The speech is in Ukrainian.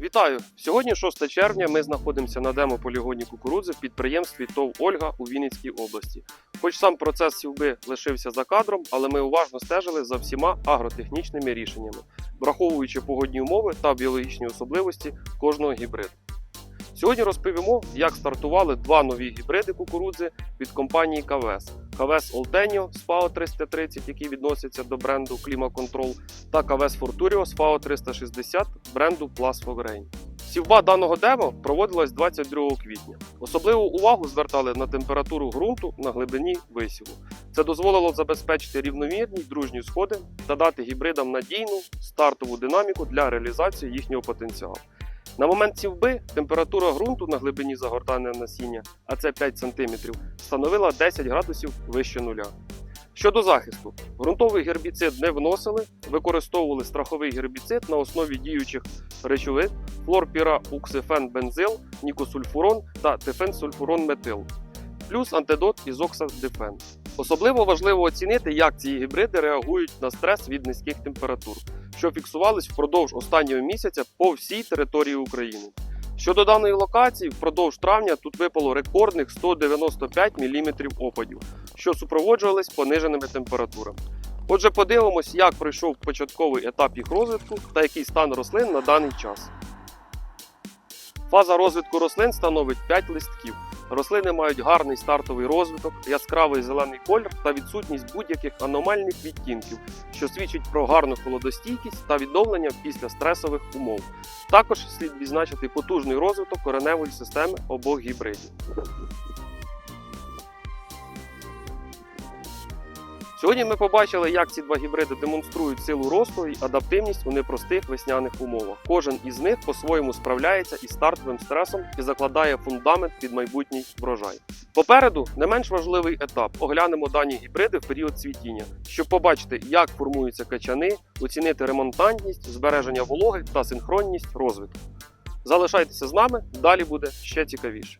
Вітаю! Сьогодні 6 червня. Ми знаходимося на демо-полігоні кукурудзи в підприємстві ТОВ Ольга у Вінницькій області. Хоч сам процес сівби лишився за кадром, але ми уважно стежили за всіма агротехнічними рішеннями, враховуючи погодні умови та біологічні особливості кожного гібриду. Сьогодні розповімо, як стартували два нові гібриди кукурудзи від компанії КВС. КВС Олтеніо з FAO 330, який відноситься до бренду Climacontrol, та КВС Forturio з FAO 360 бренду Plus for Grain. Сівба даного демо проводилась 22 квітня. Особливу увагу звертали на температуру ґрунту на глибині висіву. Це дозволило забезпечити рівномірні дружні сходи та дати гібридам надійну стартову динаміку для реалізації їхнього потенціалу. На момент сівби температура ґрунту на глибині загортання насіння, а це 5 см, становила 10 градусів вище нуля. Щодо захисту, ґрунтовий гербіцид не вносили, використовували страховий гербіцид на основі діючих речовин флорпірауксифен-бензил, нікосульфурон та тефенсульфурон-метил, плюс антидот ізоксадифен. Особливо важливо оцінити, як ці гібриди реагують на стрес від низьких температур, що фіксувались впродовж останнього місяця по всій території України. Щодо даної локації, впродовж травня тут випало рекордних 195 мм опадів, що супроводжувались пониженими температурами. Отже, подивимось, як пройшов початковий етап їх розвитку та який стан рослин на даний час. Фаза розвитку рослин становить 5 листків. Рослини мають гарний стартовий розвиток, яскравий зелений колір та відсутність будь-яких аномальних відтінків, що свідчить про гарну холодостійкість та відновлення після стресових умов. Також слід відзначити потужний розвиток кореневої системи обох гібридів. Сьогодні ми побачили, як ці два гібриди демонструють силу росту і адаптивність у непростих весняних умовах. Кожен із них по-своєму справляється із стартовим стресом і закладає фундамент під майбутній врожай. Попереду не менш важливий етап. Оглянемо дані гібриди в період цвітіння, щоб побачити, як формуються качани, оцінити ремонтантність, збереження вологи та синхронність розвитку. Залишайтеся з нами, далі буде ще цікавіше.